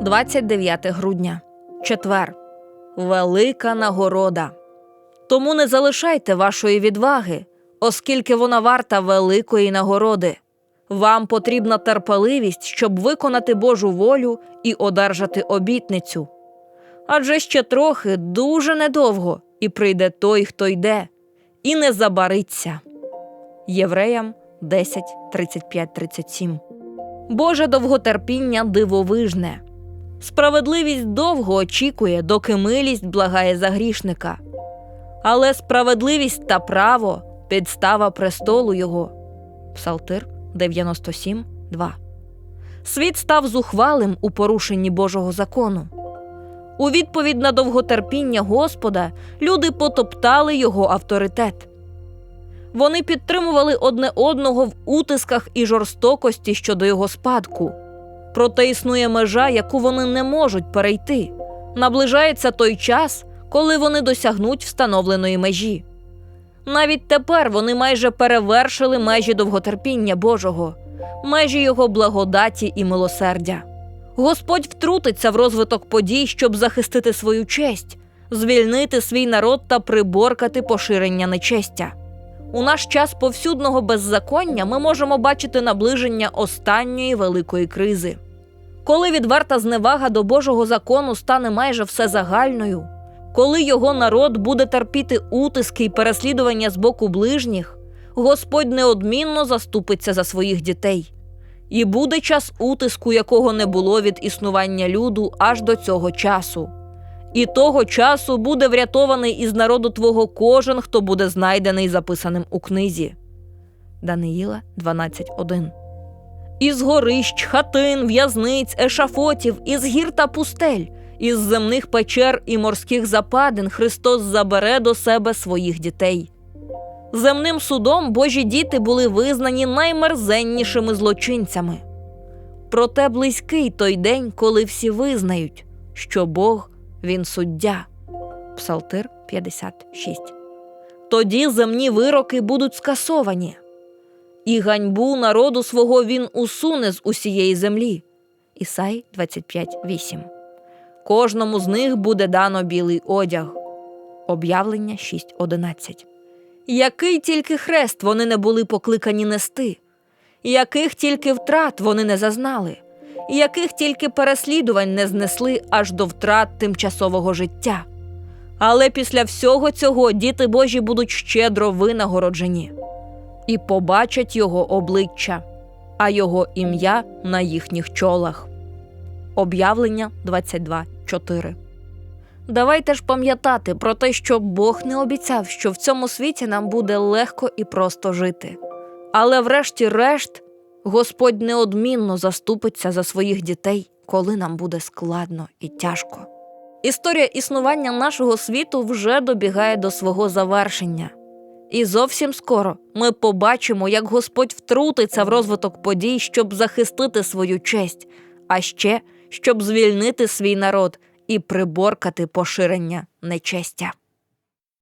29 грудня, четвер. Велика нагорода. Тому не залишайте вашої відваги, оскільки вона варта великої нагороди. Вам потрібна терпеливість, щоб виконати Божу волю і одержати обітницю. Адже ще трохи дуже недовго, і прийде той, хто йде, і не забариться. Євреям 10, 35, 37 Боже довготерпіння дивовижне. Справедливість довго очікує, доки милість благає за грішника. Але справедливість та право підстава престолу його. Псалтир 97, 2. Світ став зухвалим у порушенні Божого закону. У відповідь на довготерпіння Господа люди потоптали його авторитет. Вони підтримували одне одного в утисках і жорстокості щодо його спадку. Проте існує межа, яку вони не можуть перейти. Наближається той час, коли вони досягнуть встановленої межі. Навіть тепер вони майже перевершили межі довготерпіння Божого, межі його благодаті і милосердя. Господь втрутиться в розвиток подій, щоб захистити свою честь, звільнити свій народ та приборкати поширення нечестя. У наш час повсюдного беззаконня ми можемо бачити наближення останньої великої кризи. Коли відверта зневага до Божого закону стане майже всезагальною, коли його народ буде терпіти утиски й переслідування з боку ближніх, Господь неодмінно заступиться за своїх дітей. І буде час утиску, якого не було від існування люду аж до цього часу. І того часу буде врятований із народу твого кожен, хто буде знайдений записаним у книзі. Даниїла 12.1 Із горищ, хатин, в'язниць, ешафотів, із гір та пустель, із земних печер і морських западин Христос забере до себе своїх дітей. Земним судом Божі діти були визнані наймерзеннішими злочинцями. Проте близький той день, коли всі визнають, що Бог він суддя. Псалтир 56. Тоді земні вироки будуть скасовані, і ганьбу народу свого він усуне з усієї землі. Ісай 25.8. Кожному з них буде дано білий одяг. Об'явлення 6.11. Який тільки хрест вони не були покликані нести, яких тільки втрат вони не зазнали, яких тільки переслідувань не знесли аж до втрат тимчасового життя. Але після всього цього діти Божі будуть щедро винагороджені і побачать його обличчя, а його ім'я на їхніх чолах. Об'явлення 22.4 Давайте ж пам'ятати про те, що Бог не обіцяв, що в цьому світі нам буде легко і просто жити. Але, врешті-решт, Господь неодмінно заступиться за своїх дітей, коли нам буде складно і тяжко. Історія існування нашого світу вже добігає до свого завершення. І зовсім скоро ми побачимо, як Господь втрутиться в розвиток подій, щоб захистити свою честь, а ще щоб звільнити свій народ і приборкати поширення нечестя.